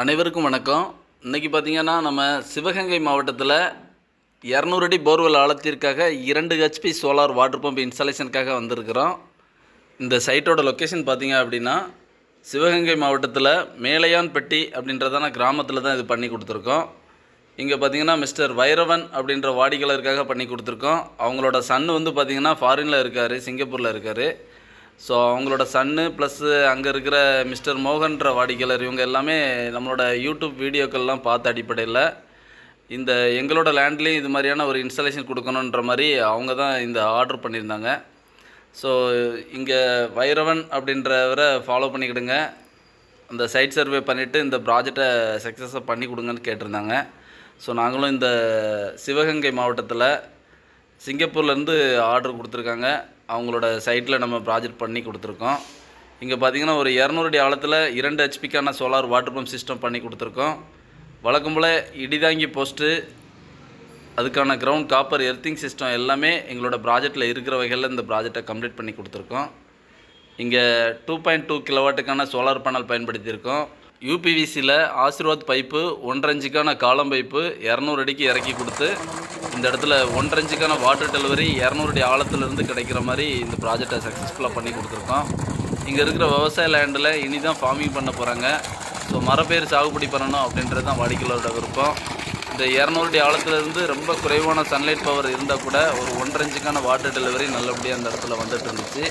அனைவருக்கும் வணக்கம். இன்றைக்கி பார்த்தீங்கன்னா நம்ம சிவகங்கை மாவட்டத்தில் இரநூறு அடி போர்வெல் ஆழத்திற்காக இரண்டு ஹெச்பி சோலார் வாட்டர் பம்ப் இன்ஸ்டாலேஷனுக்காக வந்திருக்கிறோம். இந்த சைட்டோட லொக்கேஷன் பார்த்தீங்க அப்படின்னா சிவகங்கை மாவட்டத்தில் மேலையான்பட்டி அப்படின்றதான கிராமத்தில் தான் இது பண்ணி கொடுத்துருக்கோம். இங்கே பார்த்தீங்கன்னா மிஸ்டர் வைரவன் அப்படின்ற வாடிக்கையாளருக்காக பண்ணி கொடுத்துருக்கோம். அவங்களோட சன் வந்து பார்த்திங்கன்னா ஃபாரினில் இருக்கார் சிங்கப்பூரில் இருக்கார். ஸோ அவங்களோட சன்னு ப்ளஸ்ஸு அங்கே இருக்கிற மிஸ்டர் மோகன்ற வாடிக்கையாளர் இவங்க எல்லாமே நம்மளோட யூடியூப் வீடியோக்கள்லாம் பார்த்த அடிப்படையில் இந்த எங்களோட லேண்ட்லேயும் இது மாதிரியான ஒரு இன்ஸ்டாலேஷன் கொடுக்கணுன்ற மாதிரி அவங்க தான் இந்த ஆர்டர் பண்ணியிருந்தாங்க. ஸோ இங்கே வைரவன் அப்படின்றவரை ஃபாலோ பண்ணிக்கிடுங்க. அந்த சைட் சர்வே பண்ணிவிட்டு இந்த ப்ராஜெக்டை சக்ஸஸாக பண்ணி கொடுங்கன்னு கேட்டிருந்தாங்க. ஸோ நாங்களும் இந்த சிவகங்கை மாவட்டத்தில் சிங்கப்பூர்லேருந்து ஆர்டர் கொடுத்துருக்காங்க. அவங்களோட சைட்டில் நம்ம ப்ராஜெக்ட் பண்ணி கொடுத்துருக்கோம். இங்கே பார்த்தீங்கன்னா ஒரு இரநூறு அடி ஆழத்தில் இரண்டு ஹெச்பிக்கான சோலார் வாட்டர் பம்ப் சிஸ்டம் பண்ணி கொடுத்துருக்கோம். வழக்கம் போல் இடிதாங்கி போஸ்ட்டு அதுக்கான கிரவுண்ட் காப்பர் எர்த்திங் சிஸ்டம் எல்லாமே எங்களோட ப்ராஜெக்டில் இருக்கிற வகையில் இந்த ப்ராஜெக்டை கம்ப்ளீட் பண்ணி கொடுத்துருக்கோம். இங்கே டூ பாயிண்ட் டூ கிலோவாட்டுக்கான சோலார் பேனல் பயன்படுத்தியிருக்கோம். யூபிவிசியில் ஆசிர்வாத் பைப்பு ஒன்றரை இன்ச்சுக்கான காலம் பைப்பு இரநூறு அடிக்கு இறக்கி கொடுத்து இந்த இடத்துல ஒன்றரை இன்ச்சுக்கான வாட்டர் டெலிவரி இரநூறு அடி ஆழத்துலேருந்து கிடைக்கிற மாதிரி இந்த ப்ராஜெக்டை சக்ஸஸ்ஃபுல்லாக பண்ணி கொடுத்துருக்கோம். இங்கே இருக்கிற விவசாய லேண்டில் இனி தான் ஃபார்மிங் பண்ண போகிறாங்க ஸோ மரப்பேர் சாகுபடி பண்ணணும் அப்படின்றது தான் வாடிக்கையாளரோட விருப்பம். இந்த இரநூறு அடி ஆழத்துலேருந்து ரொம்ப குறைவான சன்லைட் பவர் இருந்தால் கூட ஒரு ஒன்றரை இன்ச்சுக்கான வாட்டர் டெலிவரி நல்லபடியாக அந்த இடத்துல வந்துட்டு இருந்துச்சு.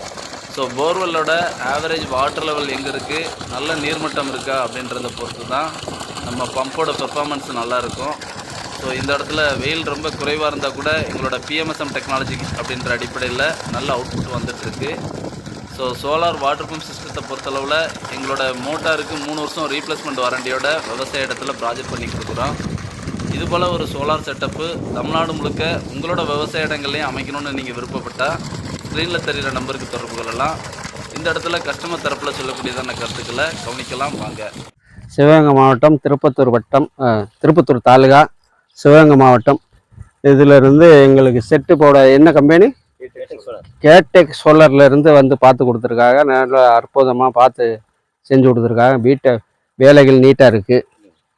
ஸோ போர்வெல்லோட ஆவரேஜ் வாட்டர் லெவல் எங்கே இருக்குது நல்ல நீர்மட்டம் இருக்கா அப்படின்றத பொறுத்து தான் நம்ம பம்போட பெர்ஃபார்மன்ஸ் நல்லாயிருக்கும் ஸோ இந்த இடத்துல வெயில் ரொம்ப குறைவாக இருந்தால் கூட எங்களோட பிஎம்எஸ்எம் டெக்னாலஜி அப்படின்ற அடிப்படையில் நல்ல அவுட்புட் வந்துட்டுருக்கு ஸோ சோலார் வாட்டர் பம்ப் சிஸ்டத்தை பொறுத்தளவில் எங்களோட மோட்டாருக்கு மூணு வருஷம் ரீப்ளேஸ்மெண்ட் வாரண்டியோட விவசாய இடத்துல ப்ராஜெக்ட் பண்ணி கொடுக்குறோம். இதுபோல் ஒரு சோலார் செட்டப்பு தமிழ்நாடு முழுக்க உங்களோட விவசாய இடங்கள்லையும் அமைக்கணும்னு நீங்கள் விருப்பப்பட்டால் ஸ்க்ரீனில் தெரிகிற நம்பருக்கு தொடர்பு கொள்ளலாம். இந்த இடத்துல கஸ்டமர் தரப்பில் சொல்லக்கூடியதான கருத்துக்களை கவனிக்கலாம் வாங்க. சிவகங்கை மாவட்டம் திருப்பத்தூர் வட்டம் திருப்பத்தூர் தாலுகா சிவகங்கை மாவட்டம். இதிலிருந்து எங்களுக்கு செட்டு போட என்ன கம்பெனி கேடெக் சோலர்லேருந்து வந்து பார்த்து கொடுத்துருக்காங்க. நல்லா அற்புதமாக பார்த்து செஞ்சு கொடுத்துருக்காங்க. வீட்டை வேலைகள் நீட்டாக இருக்குது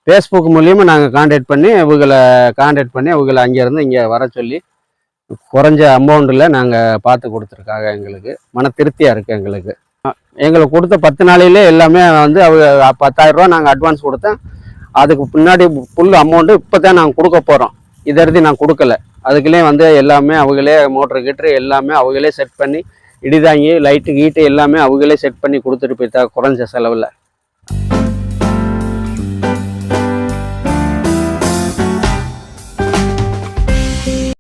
ஃபேஸ்புக் மூலியமாக நாங்கள் காண்டாக்ட் பண்ணி இவங்களை காண்டாக்ட் பண்ணி இவங்களை அங்கேருந்து இங்கே வர சொல்லி குறைஞ்ச அமௌண்ட்டில் நாங்கள் பார்த்து கொடுத்துருக்காங்க எங்களுக்கு. மன திருப்தியாக இருக்குது எங்களுக்கு. எங்களுக்கு கொடுத்த பத்து நாளையிலே எல்லாமே வந்து அவங்க பத்தாயிரரூவா நாங்கள் அட்வான்ஸ் கொடுத்தேன். அதுக்கு பின்னாடி ஃபுல் அமௌண்ட்டு இப்போ தான் நாங்கள் கொடுக்க போகிறோம் இதை நான் கொடுக்கல. அதுக்குள்ளே வந்து எல்லாமே அவங்களே மோட்ரு கீட்ரு எல்லாமே அவங்களே செட் பண்ணி இடிதாங்கி லைட்டு கீட்டு எல்லாமே அவங்களே செட் பண்ணி கொடுத்துட்டு போயிட்டா குறைஞ்ச செலவில்.